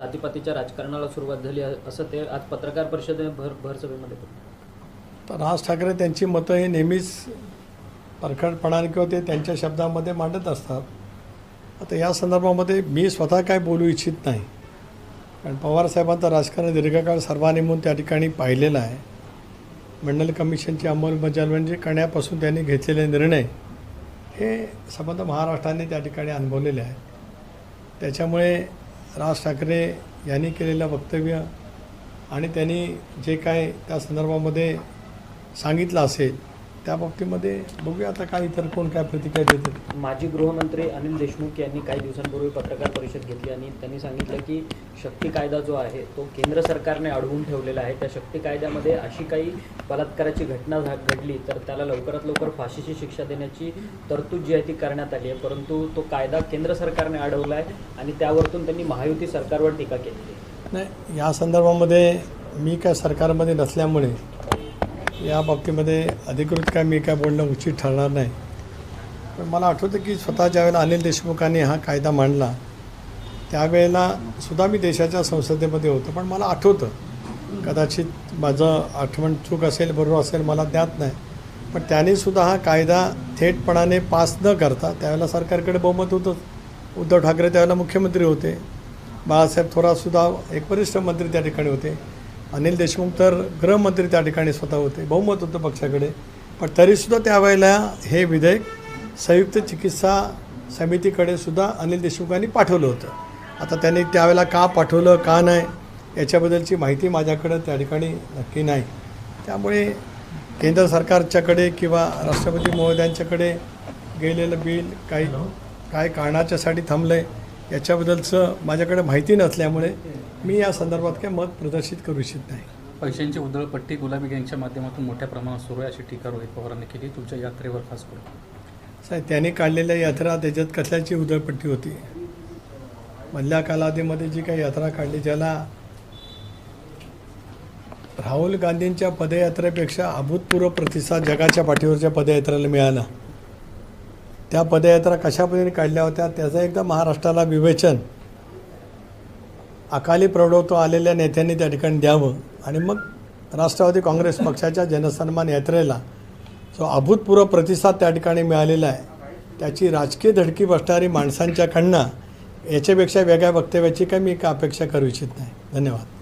जातीपातीच्या राजकारणाला सुरुवात झाली असं ते आज पत्रकार परिषदेने भर भरसभेमध्ये तर राज ठाकरे त्यांची मतं हे नेहमीच परखडपणाने किंवा ते त्यांच्या शब्दामध्ये मांडत असतात. आता या संदर्भामध्ये मी स्वतः काय बोलू इच्छित नाही. कारण पवारसाहेबांचं राजकारण दीर्घकाळ सर्वांनी म्हणून त्या ठिकाणी पाहिलेलं आहे. मंडल कमिशनची अंमलबजावणी म्हणजे करण्यापासून त्यांनी घेतलेले निर्णय हे संबंध महाराष्ट्राने त्या ठिकाणी अनुभवलेले आहेत. त्याच्यामुळे राज ठाकरे यांनी केलेलं वक्तव्य आणि त्यांनी जे काय त्या संदर्भामध्ये सांगितलं असेल त्या बाबतीमध्ये बघूया आता काय इतर कोण काय प्रतिक्रिया देतात माजी गृहमंत्री अनिल देशमुख यांनी काही दिवसांपूर्वी पत्रकार परिषद घेतली आणि त्यांनी सांगितलं की शक्ती कायदा जो आहे तो केंद्र सरकारने अडवून ठेवलेला आहे. त्या शक्ती कायद्यामध्ये अशी काही बलात्काराची घटना झा- घडली तर त्याला लवकरात लवकर फाशीची शिक्षा देण्याची तरतूद जी आहे ती करण्यात आली आहे. परंतु तो कायदा केंद्र सरकारने अडवला आहे आणि त्यावरतून त्यांनी महायुती सरकारवर टीका केली नाही या संदर्भामध्ये मी काय सरकारमध्ये नसल्यामुळे या बाबतीमध्ये अधिकृत काय मी काय बोलणं उचित ठरणार नाही. पण मला आठवतं की स्वतः ज्यावेळेला अनिल देशमुखांनी हा कायदा मांडला त्यावेळेला सुद्धा मी देशाच्या संसदेमध्ये होतो. पण मला आठवतं कदाचित माझं आठवण चूक असेल बरोबर असेल मला ज्ञात नाही. पण त्यानेसुद्धा हा कायदा थेटपणाने पास न करता त्यावेळेला सरकारकडे बहुमत होतं. उद्धव ठाकरे त्यावेळेला मुख्यमंत्री होते. बाळासाहेब थोरातसुद्धा एक वरिष्ठ मंत्री त्या ठिकाणी होते. अनिल देशमुख तर गृहमंत्री त्या ठिकाणी स्वतः होते बहुमत होतं पक्षाकडे. पण तरीसुद्धा त्यावेळेला हे विधेयक संयुक्त चिकित्सा समितीकडे सुद्धा अनिल देशमुखांनी पाठवलं होतं. आता त्यांनी त्यावेळेला का पाठवलं का नाही याच्याबद्दलची माहिती माझ्याकडं त्या ठिकाणी नक्की नाही. त्यामुळे केंद्र सरकारच्याकडे किंवा राष्ट्रपती महोदयांच्याकडे गेलेलं बिल काही काय कारणाच्यासाठी थांबलं आहे याच्याबद्दलचं माझ्याकडे माहिती नसल्यामुळे मी या संदर्भात काही मत प्रदर्शित करू इच्छित नाही. पैशांची उधळपट्टी गुलाबी गँगच्या माध्यमातून मोठ्या प्रमाणात सुरू आहे अशी टीका रोहित पवारांनी केली. तुमच्या यात्रेवर खास करून. साहेब त्यांनी काढलेल्या यात्रा त्याच्यात कसल्याची उधळपट्टी होती? मधल्या कालावधीमध्ये जी काही यात्रा काढली ज्याला राहुल गांधींच्या पदयात्रेपेक्षा अभूतपूर्व प्रतिसाद जगाच्या पाठीवरच्या पदयात्रेला मिळाला. त्या पदयात्रा कशा पद्धतीने काढल्या होत्या त्याचं एकदा महाराष्ट्राला विवेचन अकाली प्रौढत्व आलेल्या नेत्यांनी त्या ठिकाणी द्यावं. आणि मग राष्ट्रवादी काँग्रेस पक्षाच्या जनसन्मान यात्रेला जो अभूतपूर्व प्रतिसाद त्या ठिकाणी मिळालेला आहे त्याची राजकीय धडकी बसणारी माणसांच्याकडनं याच्यापेक्षा वेगळ्या वक्तव्याची काय मी का अपेक्षा करू इच्छित नाही. धन्यवाद.